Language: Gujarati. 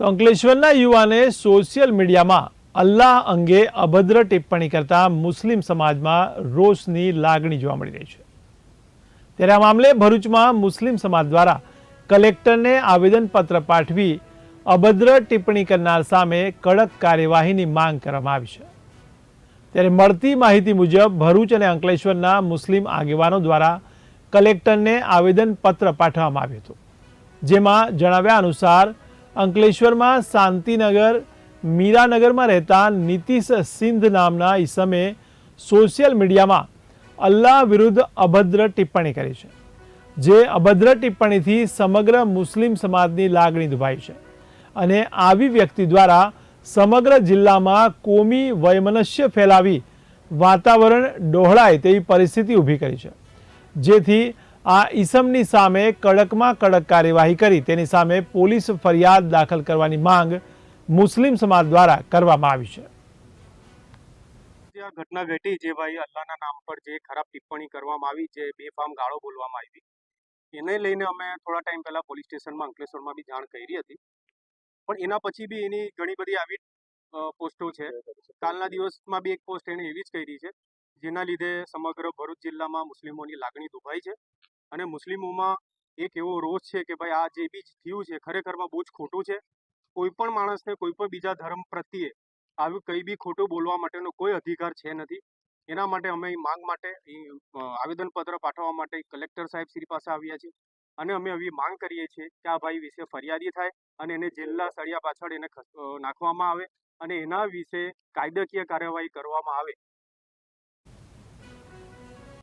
તો અંકલેશ્વરના યુવાને સોશિયલ મીડિયામાં અલ્લાહ અંગે અભદ્ર ટિપ્પણી કરતા મુસ્લિમ સમાજમાં રોષની લાગણી જોવા મળી રહી છે. ત્યારે આ મામલે ભરૂચમાં મુસ્લિમ સમાજ દ્વારા કલેક્ટરને આવેદનપત્ર પાઠવી અભદ્ર ટિપ્પણી કરનાર સામે કડક કાર્યવાહીની માંગ કરવામાં આવી છે. ત્યારે મળતી માહિતી મુજબ ભરૂચ અને અંકલેશ્વરના મુસ્લિમ આગેવાનો દ્વારા કલેક્ટરને આવેદનપત્ર પાઠવવામાં આવ્યું હતું. જેમાં જણાવ્યા અનુસાર અંકલેશ્વરમાં શાંતિનગર, મીરાનગરમાં રહેતા નીતિશ સિંધ નામના ઈસમે સોશિયલ મીડિયામાં અલ્લાહ વિરુદ્ધ અભદ્ર ટિપ્પણી કરી છે, જે અભદ્ર ટિપ્પણીથી સમગ્ર મુસ્લિમ સમાજની લાગણી દુભાઈ છે અને આવી વ્યક્તિ દ્વારા સમગ્ર જિલ્લામાં કોમી વૈમનસ્ય ફેલાવી વાતાવરણ ડહોળાય તેવી પરિસ્થિતિ ઊભી કરી છે, જેથી આ ઈસમની સામે કડકમાં કડક કાર્યવાહી કરી. તેની સામે પોલીસ ફરિયાદ દાખલ કરવાની માંગ મુસ્લિમ સમાજ દ્વારા કરવામાં આવી છે. જે આ ઘટના ઘટી જે ભાઈ અલ્લાહના નામ પર જે ખરાબ ટિપ્પણી કરવામાં આવી, જે બેફામ ગાળો બોલવામાં આવી, એને લઈને અમે થોડા ટાઈમ પહેલા પોલીસ સ્ટેશનમાં અંકલેશ્વરમાં બી જાણ કરી હતી. પણ એના પછી બી એની ઘણી બધી આવી પોસ્ટો છે. કાલના દિવસમાં બી એક પોસ્ટ એને એવી જ કરી છે, જેના લીધે સમગ્ર ભરૂચ જિલ્લામાં મુસ્લિમોની લાગણી દુભાઈ છે. અને મુસ્લિમોમાં એક એવો રોષ છે કે ભાઈ આ જે બી થયું છે, ખરેખરમાં બહુ જ ખોટું છે. કોઈ પણ માણસને કોઈ પણ બીજા ધર્મ પ્રત્યે આવી કંઈ બી ખોટું બોલવા માટેનો કોઈ અધિકાર છે નથી. એના માટે અમે માંગ માટે આવેદનપત્ર પાઠવવા માટે કલેક્ટર સાહેબ શ્રી પાસે આવ્યા છીએ. અને અમે આવી માંગ કરીએ છીએ કે આ ભાઈ વિશે ફરિયાદી થાય અને એને જેલના સળિયા પાછળ એને નાખવામાં આવે અને એના વિશે કાયદાકીય કાર્યવાહી કરવામાં આવે.